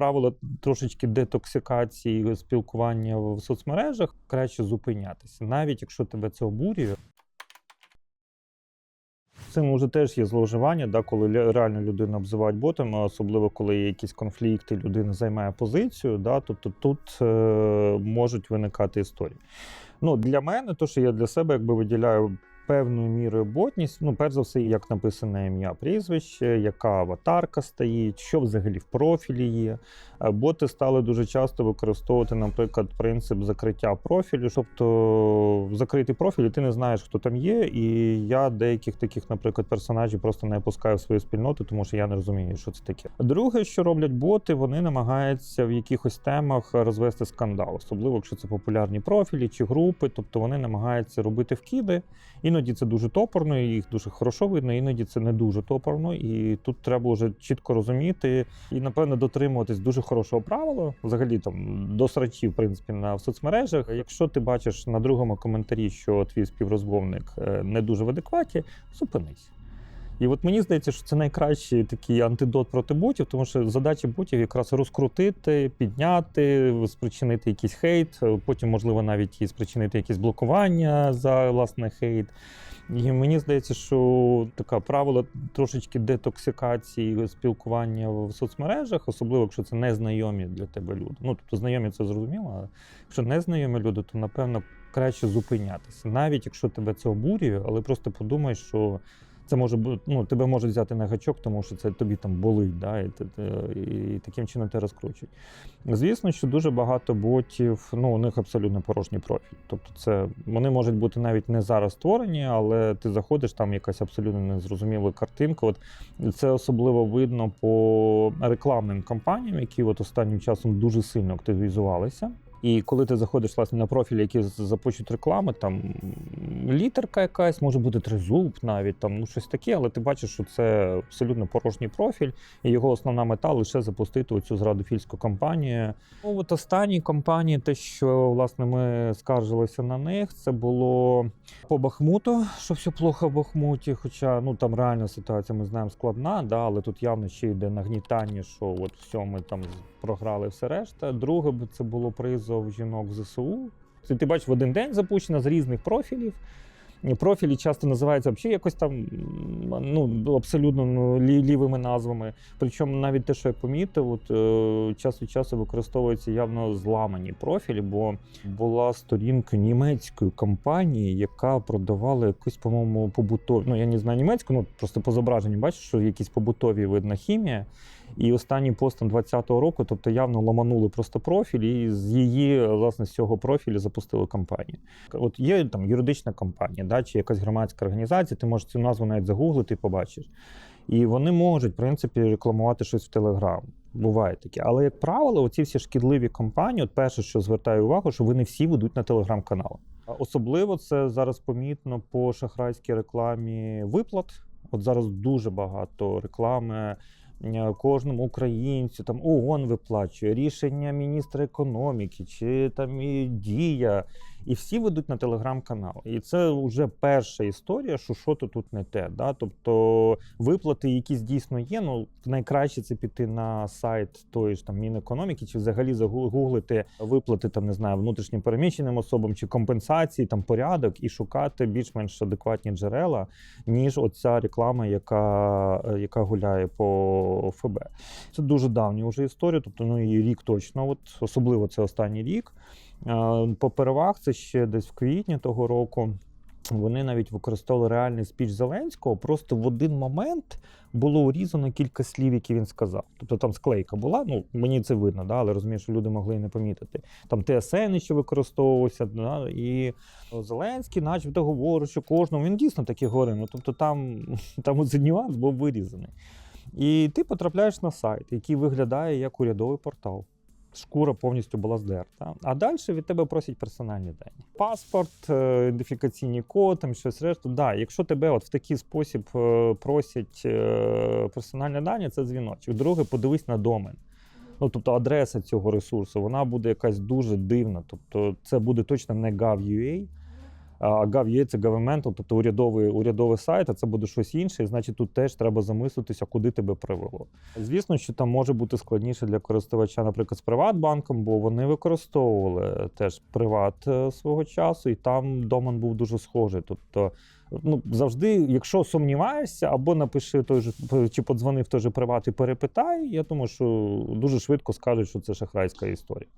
правило трошечки детоксикації спілкування в соцмережах, краще зупинятися, навіть якщо тебе це обурює. Цим вже теж є зловживання, да, коли реально людину обзивають ботом, а особливо коли є якісь конфлікти, людина займає позицію, да, тобто тут е, можуть виникати історії. Ну, для мене, то, що я для себе якби виділяю певною мірою ботність, ну, перш за все, як написане ім'я, прізвище, яка аватарка стоїть, що взагалі в профілі є. Е, Боти стали дуже часто використовувати, наприклад, принцип закриття профілю. Тобто закритий профіль, і ти не знаєш, хто там є. І я деяких таких, наприклад, персонажів просто не опускаю в свою спільноту, тому що я не розумію, що це таке. Друге, що роблять боти, вони намагаються в якихось темах розвести скандал, особливо якщо це популярні профілі чи групи. Тобто вони намагаються робити вкиди. Іноді це дуже топорно, їх дуже хорошо видно, іноді це не дуже топорно. І тут треба вже чітко розуміти і, напевно, дотримуватись дуже хорошого правила. Взагалі там до срачі, в принципі, на в соцмережах. Якщо ти бачиш на другому коментарі, що твій співрозмовник е, не дуже в адекваті, зупинись. І от мені здається, що це найкращий такий антидот проти ботів, тому що задача ботів якраз розкрутити, підняти, спричинити якийсь хейт, потім, можливо, навіть і спричинити якісь блокування за власне хейт. І мені здається, що таке правило трошечки детоксикації спілкування в соцмережах, особливо якщо це незнайомі для тебе люди. Ну тобто знайомі це зрозуміло, а якщо незнайомі люди, то напевно краще зупинятися, навіть якщо тебе це обурює, але просто подумай, що. Це може бути, ну, тебе можуть взяти на гачок, тому що це тобі там болить, да, і, ти- ти- і таким чином те розкручують. Звісно, що дуже багато ботів, ну, у них абсолютно порожній профіль. Тобто, це вони можуть бути навіть не зараз створені, але ти заходиш, там якась абсолютно незрозуміла картинка. От це особливо видно по рекламним кампаніям, які от останнім часом дуже сильно активізувалися. І коли ти заходиш власне на профіль, які запущують реклами, там літерка якась, може бути тризуб навіть там ну щось таке, але ти бачиш, що це абсолютно порожній профіль, і його основна мета лише запустити оцю зрадофільську кампанію. Ну от останні кампанії, те, що власне ми скаржилися на них, це було по Бахмуту, що все плохо в Бахмуті. Хоча ну там реальна ситуація, ми знаємо, складна, да, але тут явно ще йде нагнітання, що от все, ми там програли все решта. Друге це було призов жінок в ЗСУ. Це ти бачиш в один день запущено з різних профілів. Профілі часто називаються взагалі якось там ну, абсолютно ну, лі- лівими назвами. Причому навіть те, що я помітив, от, е, час від часу використовуються явно зламані профілі, бо була сторінка німецької компанії, яка продавала якусь, по-моєму, побутові. Ну, я не знаю німецьку, ну просто по зображенню бачиш, що якісь побутові видна хімія. І останній постом 20-го року, тобто явно ламанули просто профіль, і з її, власне, з цього профілю запустили кампанію. От є там юридична компанія, да, чи якась громадська організація, ти можеш цю назву навіть загуглити і побачиш. І вони можуть, в принципі, рекламувати щось в Телеграм. Буває таке. Але, як правило, оці всі шкідливі компанії, от перше, що звертаю увагу, що вони всі ведуть на телеграм-канал. Особливо це зараз помітно по шахрайській рекламі виплат. От зараз дуже багато реклами кожному українцю, там ООН виплачує, рішення міністра економіки чи там і дія. І всі ведуть на телеграм-канал. І це вже перша історія, що що то тут не те. Да? Тобто виплати якісь дійсно є. Ну найкраще це піти на сайт тої ж там Мінекономіки, чи взагалі загуглити виплати там, не знаю, внутрішньо переміщеним особам чи компенсації, там порядок, і шукати більш-менш адекватні джерела, ніж оця реклама, яка, яка гуляє по ФБ. Це дуже давня вже історія, тобто ну і рік точно, от особливо це останній рік. Е, Попервах це ще десь в квітні того року. Вони навіть використовували реальний спіч Зеленського. Просто в один момент було урізано кілька слів, які він сказав. Тобто там склейка була. Ну мені це видно, да, але розумію, що люди могли і не помітити. Там ТСН ще використовувався. Да, і Зеленський, начебто, говорить, що кожному він дійсно таки говорив. Ну тобто там, там оцей нюанс був вирізаний. І ти потрапляєш на сайт, який виглядає як урядовий портал. Шкура повністю була здерта. А далі від тебе просять персональні дані. Паспорт, ідентифікаційні ідентифікаційний код, там щось решту. Да, якщо тебе от в такий спосіб е, просять е, персональні дані, це дзвіночок. Друге, подивись на домен. Ну, тобто адреса цього ресурсу, вона буде якась дуже дивна. Тобто, це буде точно не gov.ua, GovUA – це governmental, тобто урядовий, урядовий сайт, а це буде щось інше. І значить, тут теж треба замислитися, куди тебе привело. Звісно, що там може бути складніше для користувача, наприклад, з Приватбанком, бо вони використовували теж приват е, свого часу, і там домен був дуже схожий. Тобто, ну завжди, якщо сумніваєшся, або напиши той же чи подзвони в той же приват і перепитай. Я думаю, що дуже швидко скажуть, що це шахрайська історія.